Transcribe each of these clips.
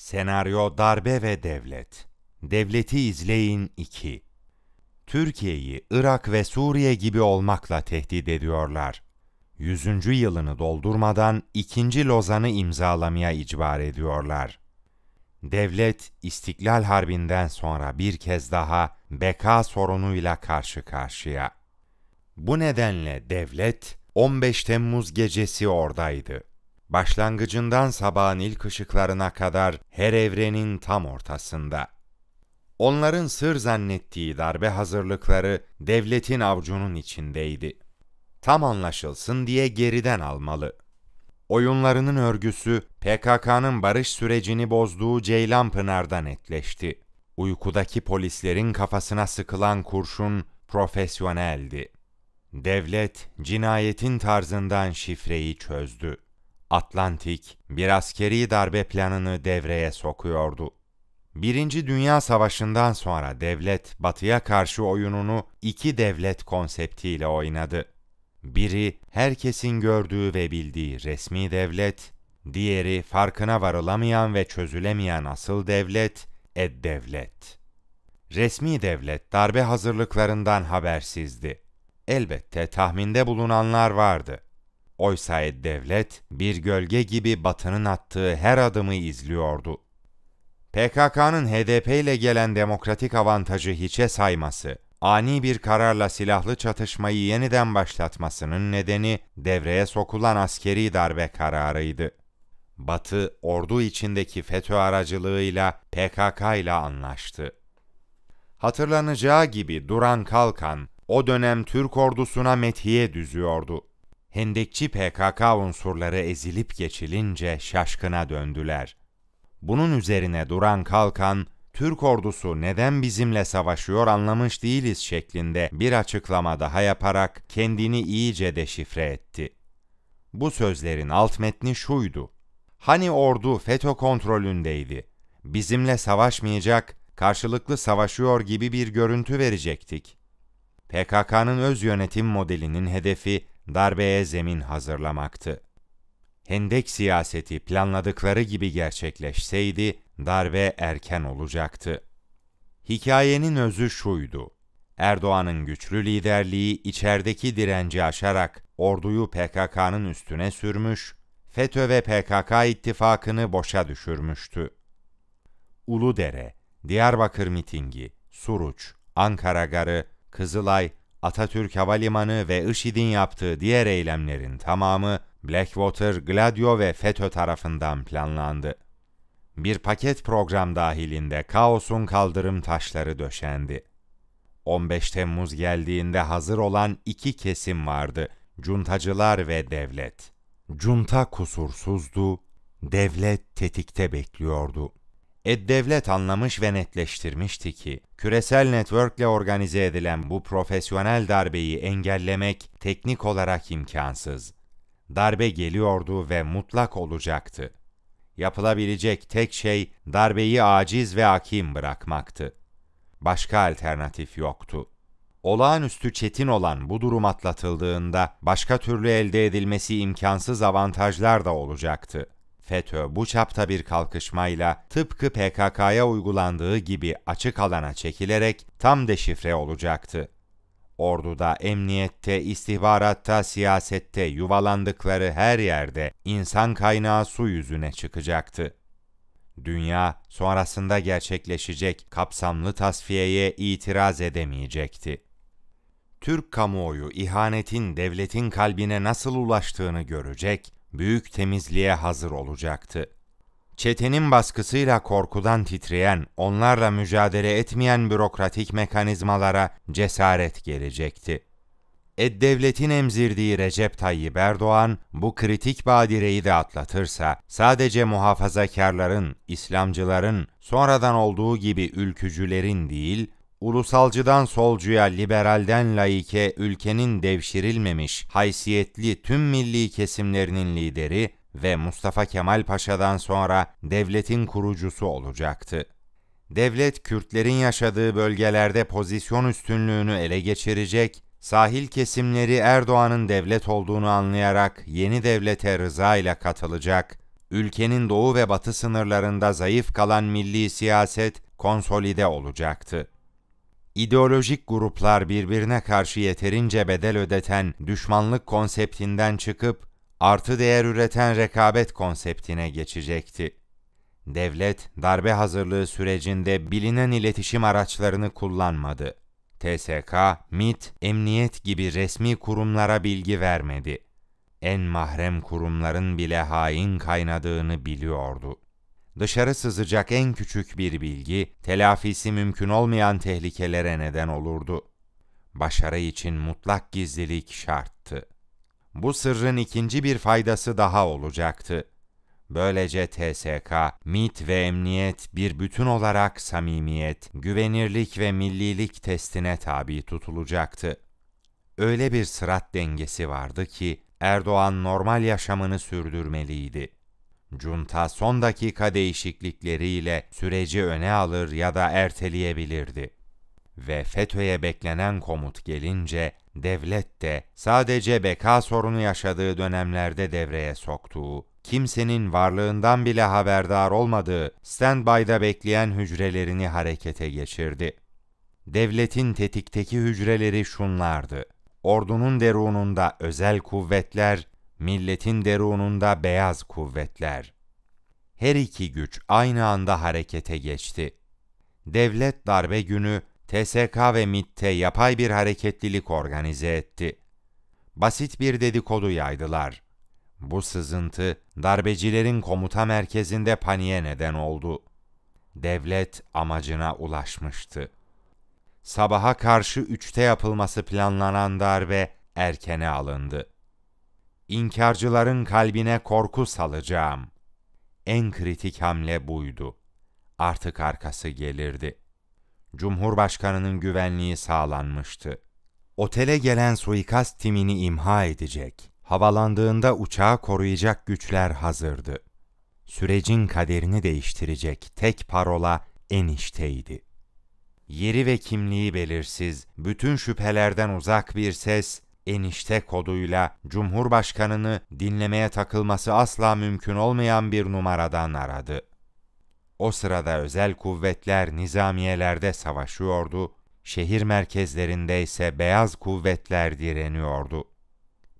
Senaryo Darbe ve Devlet. Devleti izleyin 2. Türkiye'yi Irak ve Suriye gibi olmakla tehdit ediyorlar. 100. yılını doldurmadan ikinci Lozan'ı imzalamaya icbar ediyorlar. Devlet, İstiklal Harbi'nden sonra bir kez daha beka sorunuyla karşı karşıya. Bu nedenle devlet 15 Temmuz gecesi oradaydı. Başlangıcından sabahın ilk ışıklarına kadar her evrenin tam ortasında. Onların sır zannettiği darbe hazırlıkları devletin avcunun içindeydi. Tam anlaşılsın diye geriden almalı. Oyunlarının örgüsü PKK'nın barış sürecini bozduğu Ceylanpınar'da netleşti. Uykudaki polislerin kafasına sıkılan kurşun profesyoneldi. Devlet cinayetin tarzından şifreyi çözdü. Atlantik bir askeri darbe planını devreye sokuyordu. Birinci Dünya Savaşı'ndan sonra devlet batıya karşı oyununu iki devlet konseptiyle oynadı. Biri herkesin gördüğü ve bildiği resmi devlet, diğeri farkına varılamayan ve çözülemeyen asıl devlet, ed-devlet. Resmi devlet darbe hazırlıklarından habersizdi. Elbette tahminde bulunanlar vardı. Oysa ed-devlet bir gölge gibi batının attığı her adımı izliyordu. PKK'nın HDP ile gelen demokratik avantajı hiçe sayması, ani bir kararla silahlı çatışmayı yeniden başlatmasının nedeni devreye sokulan askeri darbe kararıydı. Batı, ordu içindeki FETÖ aracılığıyla PKK ile anlaştı. Hatırlanacağı gibi Duran Kalkan, o dönem Türk ordusuna methiye düzüyordu. Hendekçi PKK unsurları ezilip geçilince şaşkına döndüler. Bunun üzerine Duran Kalkan, Türk ordusu neden bizimle savaşıyor anlamış değiliz şeklinde bir açıklama daha yaparak kendini iyice deşifre etti. Bu sözlerin alt metni şuydu. Hani ordu FETÖ kontrolündeydi. Bizimle savaşmayacak, karşılıklı savaşıyor gibi bir görüntü verecektik. PKK'nın öz yönetim modelinin hedefi darbeye zemin hazırlamaktı. Hendek siyaseti planladıkları gibi gerçekleşseydi darbe erken olacaktı. Hikayenin özü şuydu. Erdoğan'ın güçlü liderliği içerideki direnci aşarak orduyu PKK'nın üstüne sürmüş, FETÖ ve PKK ittifakını boşa düşürmüştü. Uludere, Diyarbakır mitingi, Suruç, Ankara Garı, Kızılay, Atatürk Havalimanı ve IŞİD'in yaptığı diğer eylemlerin tamamı Blackwater, Gladio ve FETÖ tarafından planlandı. Bir paket program dahilinde kaosun kaldırım taşları döşendi. 15 Temmuz geldiğinde hazır olan iki kesim vardı, cuntacılar ve devlet. Cunta kusursuzdu, devlet tetikte bekliyordu. Ed-Devlet anlamış ve netleştirmişti ki, küresel networkle organize edilen bu profesyonel darbeyi engellemek teknik olarak imkansız. Darbe geliyordu ve mutlak olacaktı. Yapılabilecek tek şey darbeyi aciz ve hakim bırakmaktı. Başka alternatif yoktu. Olağanüstü çetin olan bu durum atlatıldığında başka türlü elde edilmesi imkansız avantajlar da olacaktı. FETÖ bu çapta bir kalkışmayla tıpkı PKK'ya uygulandığı gibi açık alana çekilerek tam deşifre olacaktı. Orduda, emniyette, istihbaratta, siyasette yuvalandıkları her yerde insan kaynağı su yüzüne çıkacaktı. Dünya sonrasında gerçekleşecek kapsamlı tasfiyeye itiraz edemeyecekti. Türk kamuoyu ihanetin devletin kalbine nasıl ulaştığını görecek, büyük temizliğe hazır olacaktı. Çetenin baskısıyla korkudan titreyen, onlarla mücadele etmeyen bürokratik mekanizmalara cesaret gelecekti. Ed-Devlet'in emzirdiği Recep Tayyip Erdoğan bu kritik badireyi de atlatırsa sadece muhafazakarların, İslamcıların, sonradan olduğu gibi ülkücülerin değil, ulusalcıdan solcuya, liberalden laike ülkenin devşirilmemiş, haysiyetli tüm milli kesimlerinin lideri ve Mustafa Kemal Paşa'dan sonra devletin kurucusu olacaktı. Devlet Kürtlerin yaşadığı bölgelerde pozisyon üstünlüğünü ele geçirecek, sahil kesimleri Erdoğan'ın devlet olduğunu anlayarak yeni devlete rıza ile katılacak, ülkenin doğu ve batı sınırlarında zayıf kalan milli siyaset konsolide olacaktı. İdeolojik gruplar birbirine karşı yeterince bedel ödeten düşmanlık konseptinden çıkıp artı değer üreten rekabet konseptine geçecekti. Devlet darbe hazırlığı sürecinde bilinen iletişim araçlarını kullanmadı. TSK, MIT, emniyet gibi resmi kurumlara bilgi vermedi. En mahrem kurumların bile hain kaynadığını biliyordu. Dışarı sızacak en küçük bir bilgi, telafisi mümkün olmayan tehlikelere neden olurdu. Başarı için mutlak gizlilik şarttı. Bu sırrın ikinci bir faydası daha olacaktı. Böylece TSK, MIT ve emniyet bir bütün olarak samimiyet, güvenirlik ve millilik testine tabi tutulacaktı. Öyle bir sırat dengesi vardı ki Erdoğan normal yaşamını sürdürmeliydi. Junta son dakika değişiklikleriyle süreci öne alır ya da erteleyebilirdi. Ve FETÖ'ye beklenen komut gelince devlet de sadece beka sorunu yaşadığı dönemlerde devreye soktuğu, kimsenin varlığından bile haberdar olmadığı standby'da bekleyen hücrelerini harekete geçirdi. Devletin tetikteki hücreleri şunlardı. Ordunun derununda özel kuvvetler, milletin derununda beyaz kuvvetler. Her iki güç aynı anda harekete geçti. Devlet darbe günü TSK ve MİT'te yapay bir hareketlilik organize etti. Basit bir dedikodu yaydılar. Bu sızıntı darbecilerin komuta merkezinde paniğe neden oldu. Devlet amacına ulaşmıştı. Sabaha karşı üçte yapılması planlanan darbe erkene alındı. İnkarcıların kalbine korku salacağım. En kritik hamle buydu. Artık arkası gelirdi. Cumhurbaşkanının güvenliği sağlanmıştı. Otele gelen suikast timini imha edecek, havalandığında uçağı koruyacak güçler hazırdı. Sürecin kaderini değiştirecek tek parola enişteydi. Yeri ve kimliği belirsiz, bütün şüphelerden uzak bir ses, enişte koduyla Cumhurbaşkanını dinlemeye takılması asla mümkün olmayan bir numaradan aradı. O sırada özel kuvvetler nizamiyelerde savaşıyordu, şehir merkezlerinde ise beyaz kuvvetler direniyordu.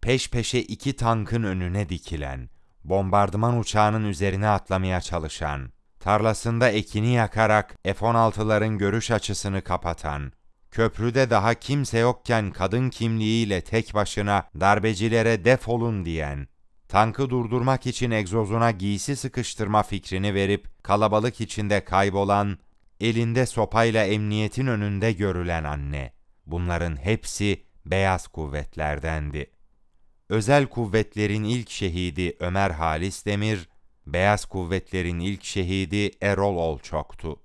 Peş peşe iki tankın önüne dikilen, bombardıman uçağının üzerine atlamaya çalışan, tarlasında ekini yakarak F-16'ların görüş açısını kapatan, köprüde daha kimse yokken kadın kimliğiyle tek başına darbecilere defolun diyen, tankı durdurmak için egzozuna giysi sıkıştırma fikrini verip kalabalık içinde kaybolan, elinde sopayla emniyetin önünde görülen anne. Bunların hepsi beyaz kuvvetlerdendi. Özel kuvvetlerin ilk şehidi Ömer Halis Demir, beyaz kuvvetlerin ilk şehidi Erol Olçok'tu.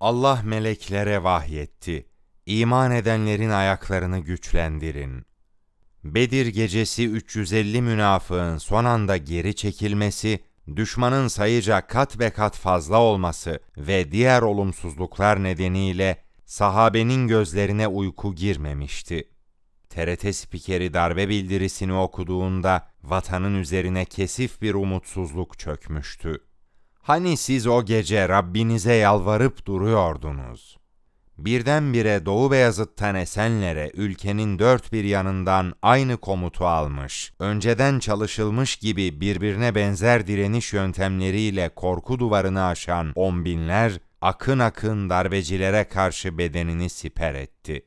Allah meleklere vahyetti. İman edenlerin ayaklarını güçlendirin. Bedir gecesi 350 münafığın son anda geri çekilmesi, düşmanın sayıca kat be kat fazla olması ve diğer olumsuzluklar nedeniyle sahabenin gözlerine uyku girmemişti. TRT spikeri darbe bildirisini okuduğunda vatanın üzerine kesif bir umutsuzluk çökmüştü. Hani siz o gece Rabbinize yalvarıp duruyordunuz? Birdenbire Doğu Beyazıt'tan Esenler'e ülkenin dört bir yanından aynı komutu almış, önceden çalışılmış gibi birbirine benzer direniş yöntemleriyle korku duvarını aşan on binler, akın akın darbecilere karşı bedenini siper etti.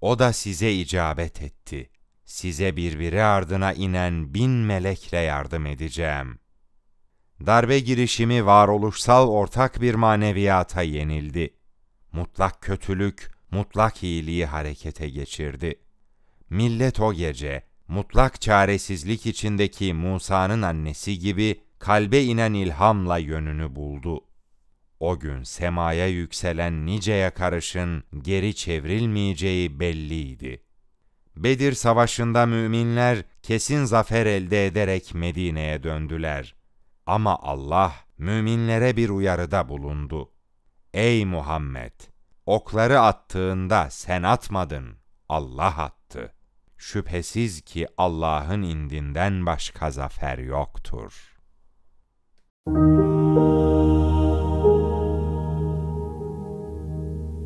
O da size icabet etti. Size birbiri ardına inen bin melekle yardım edeceğim. Darbe girişimi varoluşsal ortak bir maneviyata yenildi mutlak kötülük, mutlak iyiliği harekete geçirdi. Millet o gece, mutlak çaresizlik içindeki Musa'nın annesi gibi kalbe inen ilhamla yönünü buldu. O gün semaya yükselen nice yakarışın geri çevrilmeyeceği belliydi. Bedir Savaşı'nda müminler kesin zafer elde ederek Medine'ye döndüler. Ama Allah müminlere bir uyarıda bulundu. Ey Muhammed! Okları attığında sen atmadın, Allah attı. Şüphesiz ki Allah'ın indinden başka zafer yoktur.'' Müzik